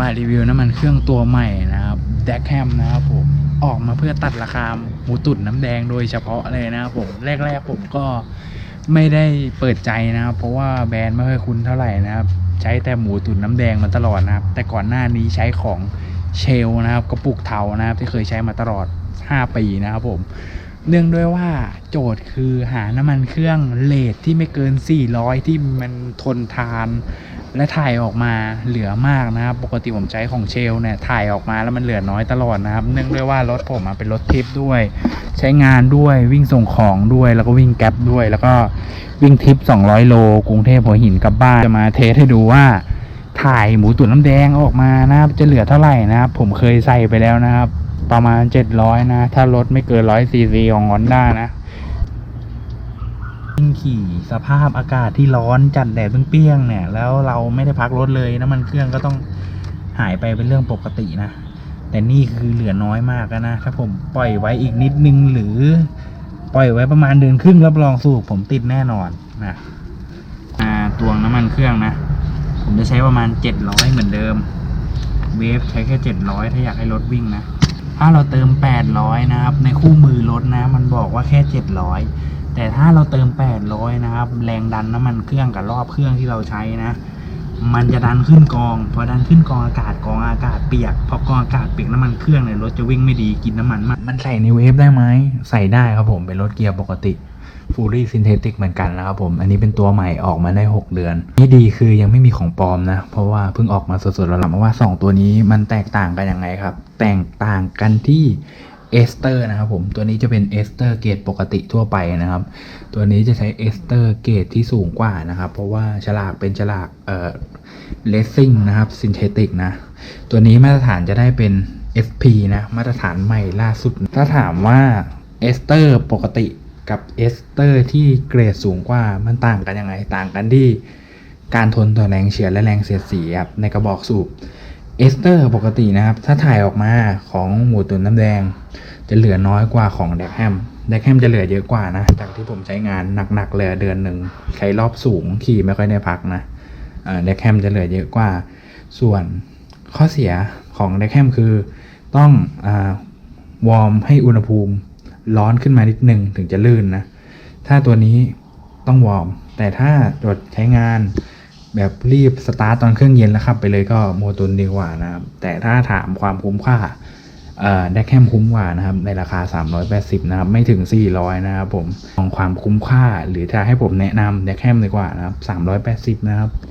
มารีวิวน้ำมันเครื่องตัวใหม่นะครับแดกแฮมนะครับผมออกมาเพื่อตัดราคาหมูตุ๋นน้ำแดงโดยเฉพาะเลยนะครับผมแรกๆผมก็ไม่ได้เปิดใจนะครับ เพราะว่าแบรนด์ไม่ค่อยคุ้นเท่าไหร่นะครับ ใช้แต่หมูตุ๋นน้ำแดงมาตลอดนะครับ แต่ก่อนหน้านี้ใช้ของเชลนะครับกระปุกเทานะครับ ที่เคยใช้มาตลอด 5 ปีนะครับผมเนื่องด้วยว่าโจทย์คือหาน้ำมันเครื่องเลทที่ไม่เกิน 400 ที่มันทนทาน และถ่ายออกมาเหลือมากนะครับ ปกติผมใช้ของเชลเนี่ยถ่ายออกมาแล้วมันเหลือน้อยตลอดนะครับ เนื่องด้วยว่ารถผมเป็นรถทิปด้วย ใช้งานด้วยวิ่งส่งของด้วยแล้วก็วิ่งแก๊ปด้วย แล้วก็วิ่งทิป 200 โล กรุงเทพหัวหินกลับบ้านจะมาเทสให้ดูว่า ถ่ายหมูตุ๋นน้ำแดงออกมานะครับ จะเหลือเท่าไหร่นะครับ ผมเคยใส่ไปแล้วนะครับ ประมาณ 700 นะ ถ้ารถไม่เกิน100ซีซีของ Honda นะ ขี่สภาพอากาศที่ร้อนจัดแดดเปรี้ยงๆเนี่ย แล้วเราไม่ได้พักรถเลยน้ำมันเครื่องก็ต้องหายไปเป็นเรื่องปกตินะ แต่นี่คือเหลือน้อยมากแล้วนะ ถ้าผมปล่อยไว้อีกนิดนึงหรือปล่อยไว้ประมาณเดือนครึ่งรับรองสูบผมติดแน่นอนนะตวงน้ำมันเครื่องนะ ผมจะใช้ประมาณ 700 เหมือนเดิม เวฟใช้แค่ 700 ถ้าอยากให้รถวิ่งนะ ถ้าเราเติม 800 นะครับ ในคู่มือรถนะ มันบอกว่าแค่ 700 แต่ถ้าเราเติม 800 นะครับ แรงดันน้ำมันเครื่องกับรอบเครื่องที่เราใช้นะ มันจะดันขึ้นกอง พอดันขึ้นกองอากาศกองอากาศเปียก พอกองอากาศเปียกน้ำมันเครื่องเนี่ยรถจะวิ่งไม่ดีกินน้ำมันมากมันใส่ในเวฟได้ไหมใส่ได้ครับผมเป็นรถเกียร์ปกติฟูรี่ซินเทติกเหมือนกันนะครับผม อันนี้เป็นตัวใหม่ออกมาได้ 6 เดือน นี่ดีคือยังไม่มีของปลอมนะ เพราะว่าเพิ่งออกมาสดๆแล้วมาว่า 2 ตัวนี้มันแตกต่างกันยังไงครับ แตกต่างกันที่ เอสเตอร์นะครับผมตัวนี้จะเป็นเอสเตอร์เกรดปกติทั่วไปนะครับ ตัวนี้จะใช้เอสเตอร์เกรดที่สูงกว่านะครับ เพราะว่าฉลากเป็นฉลากเอ่อเลสซิ่งนะครับซินเทติกนะตัวนี้มาตรฐานจะได้เป็น FP นะมาตรฐานใหม่ล่าสุด ถ้าถามว่าเอสเตอร์ปกติกับเอสเตอร์ที่เกรดสูงกว่ามันต่างกันยังไงต่างกันที่การทนต่อแรงเฉือนและแรงเสียดสีครับในกระบอกสูบ เอสเตอร์ปกตินะครับ ถ้าถ่ายออกมาของหมูตุ๋นน้ำแดง จะเหลือน้อยกว่าของแดกแฮมแดกแฮมจะเหลือเยอะกว่านะ จากที่ผมใช้งานหนักๆเลยเดือนหนึ่งใช้รอบสูงขี่ไม่ค่อยได้พักนะเด็กแฮมจะเหลือเยอะกว่า ส่วนข้อเสียของเด็กแฮมคือต้องอวอร์มให้อุณหภูมิร้อนขึ้นมานิดนึงถึงจะลื่นนะ ถ้าตัวนี้ต้องวอร์ม แต่ถ้าตรวจใช้งาน แบบรีบสตาร์ตตอนเครื่องเย็นแล้วขับไปเลยก็โมตุนดีกว่านะครับ แต่ถ้าถามความคุ้มค่าเอ่อได้แค่คุ้มกว่านะครับ ในราคา 380 นะครับ ไม่ถึง 400 นะครับผมมองความคุ้มค่าหรือถ้าให้ผมแนะนำได้แค่ดีกว่านะครับ 380 นะครับ